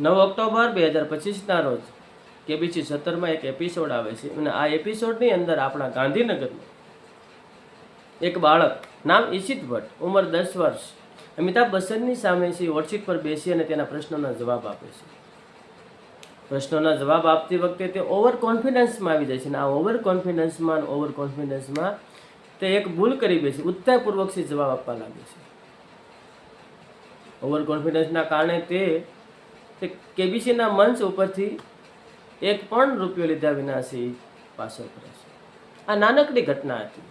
નવ ઓક્ટોબર બે હજાર પચીસના રોજ કેબીસી સત્તરમાં એક એપિસોડ આવે છે અને આ એપિસોડની અંદર આપણા ગાંધીનગરનું એક બાળક નામ ઈશિત ભટ્ટ, ઉંમર દસ વર્ષ, અમિતાભ બચ્ચનની સામે છે વોટશીટ પર બેસી અને તેના પ્રશ્નોના જવાબ આપે છે. પ્રશ્નોના જવાબ આપતી વખતે તે ઓવર કોન્ફિડન્સમાં આવી જાય છે અને આ ઓવર કોન્ફિડન્સમાં ઓવર કોન્ફિડન્સમાં તે એક ભૂલ કરી બેસી ઉત્સાહપૂર્વકથી જવાબ આપવા લાગે છે. ઓવર કોન્ફિડન્સના કારણે તે તે કેબીસીના મંચ ઉપરથી એક પણ રૂપિયો લીધા વિના સિંહ પાછો છે. આ નાનકડી ઘટના હતી.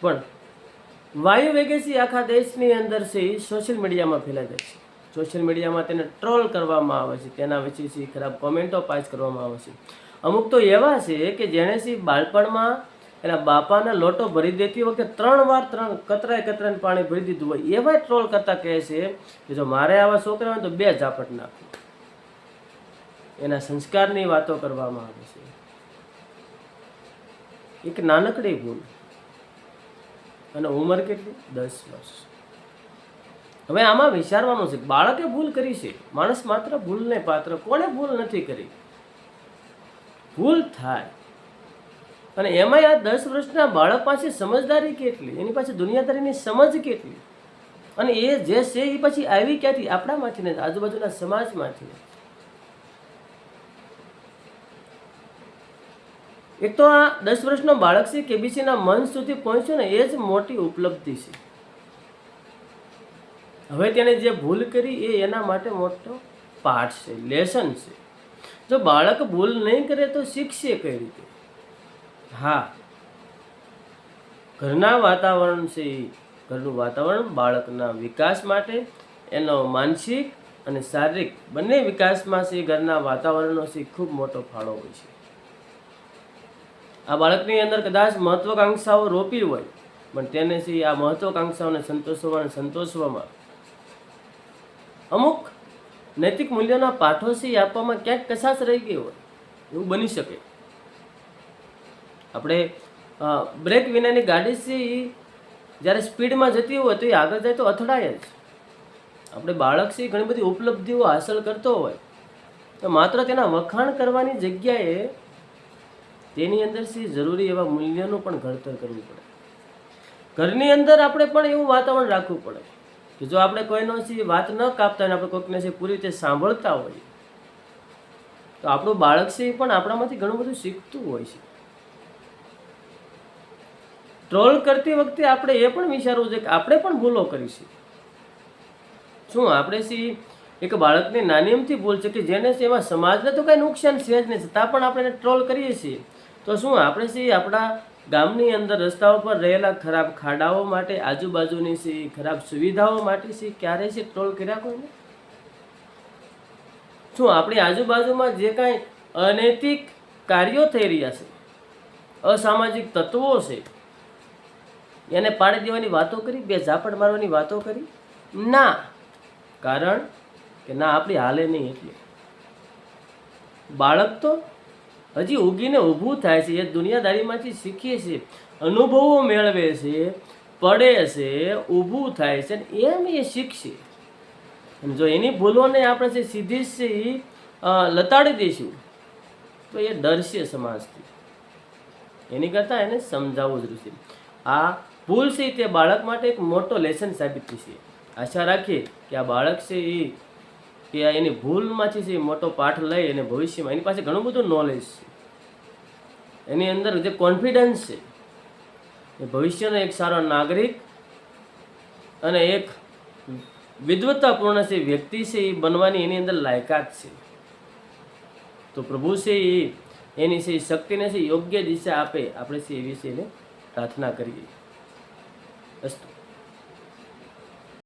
પણ વાયુ વેગેસી આખા દેશની અંદર છે સોશિયલ મીડિયામાં ફેલાઈ જાય છે. સોશિયલ મીડિયામાં તેને ટ્રોલ કરવામાં આવે છે. તેના વિશે સી ખરાબ કોમેન્ટો પાસ કરવામાં આવે છે. અમુક તો એવા છે કે જેણે સિંહ બાળપણમાં એના બાપાને લોટો ભરી દેતી વખતે ત્રણ વાર ત્રણ કતરાય કતરાને પાણી ભરી દીધું હોય એવા ટ્રોલ કરતા કહે છે કે જો મારે આવા છોકરા હોય તો બે ઝાપટ નાખું. એના સંસ્કારની વાતો કરવામાં આવે છે. એક નાનકડી ભૂલ. અને ઉંમર કેટલી? દસ વર્ષ. હવે આમાં વિચારવાનું છે બાળકે ભૂલ કરી છે. માણસ માત્ર ભૂલને પાત્ર, કોણે ભૂલ નથી કરી? ભૂલ થાય. અને એમાંય આ દસ વર્ષના બાળક પાસે સમજદારી કેટલી? એની પાસે દુનિયાદારીની સમજ કેટલી? અને એ જે છે એ પછી આવી ક્યાંથી? આપણામાંથી નથી આજુબાજુના સમાજમાંથી એક તો આ દસ વર્ષનો બાળક છે, કેબીસીના મન સુધી પહોંચ્યો ને, એ જ મોટી ઉપલબ્ધિ છે. હવે તેણે જે ભૂલ કરી એ એના માટે મોટો પાઠ છે, લેસન છે. જો બાળક ભૂલ નહીં કરે તો શીખશે કઈ રીતે? હા. ઘરના વાતાવરણ છે ઘરનું વાતાવરણ બાળકના વિકાસ માટે, એનો માનસિક અને શારીરિક બંને વિકાસમાં છે ઘરના વાતાવરણનો છે ખૂબ મોટો ફાળો હોય છે. આ બાળકની અંદર કદાચ મહત્વાકાંક્ષાઓ રોપી હોય, પણ તેને છે આ મહત્વાકાંક્ષાઓને સંતોષવા અને સંતોષવામાં. અમુક નૈતિક મૂલ્યોના પાઠો છે આપવામાં ક્યાંક કશાશ રહી ગઈ હોય, એવું બની શકે. આપણે બ્રેક વિનાની ગાડી છે જ્યારે સ્પીડમાં જતી હોય તો એ આગળ જાય તો અથડાય જ. આપણે બાળક છે ઘણી બધી ઉપલબ્ધિઓ હાંસલ કરતો હોય. તો માત્ર તેના વખાણ કરવાની જગ્યાએ તેની અંદર સી જરૂરી એવા મૂલ્યનું પણ ઘડતર કરવું પડે. ઘરની અંદર આપણે પણ એવું વાતાવરણ રાખવું પડે કે જો આપણે કોઈનો છે વાત ન કાપતા હોય અને આપણે કોઈકને છે પૂરી રીતે સાંભળતા હોઈએ, તો આપણું બાળક છે એ પણ આપણામાંથી ઘણું બધું શીખતું હોય છે. ટ્રોલ કરતી વખતે આપણે એ પણ વિચારવું છે કે આપણે પણ ભૂલો કરીશું. શું આપણે સી એક બાળકની નાની એમથી ભૂલ છે કે જેને એમાં સમાજને તો કંઈ નુકસાન છે જ નહીં, છતાં પણ આપણે ટ્રોલ કરીએ છીએ. તો શું આપણે સી આપણા ગામની અંદર રસ્તાઓ પર રહેલા ખરાબ ખાડાઓ માટે, આજુબાજુની સી ખરાબ સુવિધાઓ માટે સી ક્યારે છે ટ્રોલ કર્યા કોઈને? શું આપણી આજુબાજુમાં જે કાંઈ અનૈતિક કાર્યો થઈ રહ્યા છે, અસામાજિક તત્વો છે એને પાડી દેવાની વાતો કરી, બે ઝાપડ મારવાની વાતો કરી. ના, કારણ કે ના, આપણી હાલે નહીં એટલે. બાળક તો હજી ઉગીને ઊભું થાય છે, એ દુનિયાદારીમાંથી શીખીએ છીએ અનુભવો મેળવે છે, પડે છે, ઊભું થાય છે એમ એ શીખશે. જો એની ભૂલોને આપણે જે સીધી જ લતાડી દઈશું, તો એ ડરશે સમાજથી. એની કરતાં એને સમજાવવું જ છે. આ ભૂલ છે તે બાળક માટે એક મોટો લેસન સાબિત થશે આશા રાખીએ કે આ બાળક છે એ કે આ એની ભૂલમાંથી છે એ મોટો પાઠ લઈ અને ભવિષ્યમાં એની પાસે ઘણું બધું નોલેજ છે. એની અંદર જે કોન્ફિડન્સ છે, એ ભવિષ્યનો એક સારો નાગરિક અને એક વિદ્વત્તાપૂર્ણ છે વ્યક્તિ છે એ બનવાની એની અંદર લાયકાત છે. તો પ્રભુ છે એ, એની છે શક્તિને છે યોગ્ય દિશા આપે. આપણે છે એ વિશે એને પ્રાર્થના કરીએ. Tapos